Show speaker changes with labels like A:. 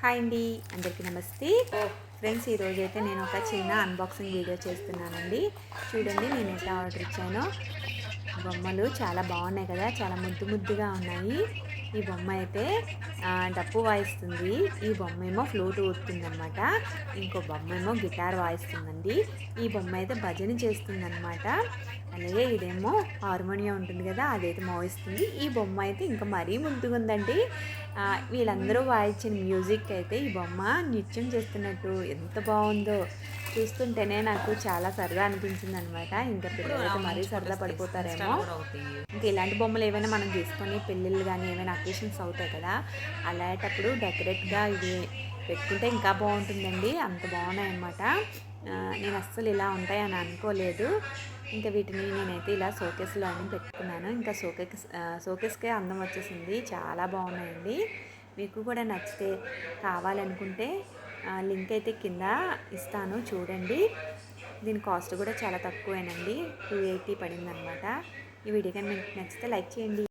A: Hi అండి అందరికీ నమస్తే. ఫ్రెండ్స్ ఈరోజు అయితే నేను ఒక చిన్న అన్బాక్సింగ్ వీడియో చేస్తున్నానండి. చూడండి నేను ఎట్లా ఆర్డర్ ఇచ్చానో. బొమ్మలు చాలా బాగున్నాయి కదా చాలా ముద్దు ముద్దుగా ఉన్నాయి. ఈ బొమ్మ అయితే డప్పు వాయిస్తుంది. ఈ బొమ్మ ఏమో ఫ్లూట్ ఊడుతుందనమాట ఇంకో బొమ్మ ఏమో గిటార్ వాయిస్తుందండి. ఈ బొమ్మ అయితే భజన చేస్తుందన్నమాట. అలాగే ఇదేమో హార్మోనియం ఉంటుంది కదా అదైతే మోయిస్తుంది. ఈ బొమ్మ అయితే ఇంకా మరీ ముద్దుగా ఉందండి వీళ్ళందరూ వాయించిన మ్యూజిక్ అయితే ఈ బొమ్మ నృత్యం చేస్తున్నట్టు ఎంత బాగుందో. చూస్తుంటేనే నాకు చాలా సరదా అనిపించింది అనమాట ఇంకా పిల్లలైతే మరీ సరదా పడిపోతారేమో. ఇంకా ఇలాంటి బొమ్మలు ఏమైనా మనం తీసుకొని పెళ్ళిళ్ళు కానీ ఏమైనా అకేషన్స్ అవుతాయి కదా అలాంటప్పుడు డెకరేట్గా ఇవి పెట్టుకుంటే ఇంకా బాగుంటుందండి. అంత బాగున్నాయి అనమాట నేను అస్సలు ఇలా ఉంటాయని అనుకోలేదు. ఇంకా వీటిని నేనైతే ఇలా షోకేస్లో అని పెట్టుకున్నాను. ఇంకా షోకేస్ షోకేస్కే అందం వచ్చేసింది. చాలా బాగున్నాయండి. మీకు కూడా నచ్చితే కావాలనుకుంటే లింక్ అయితే కింద ఇస్తాను చూడండి. దీని కాస్ట్ కూడా చాలా తక్కువేనండి. Two eighty పడిందనమాట. ఈ వీడియో కానీ మీకు నచ్చితే లైక్ చేయండి.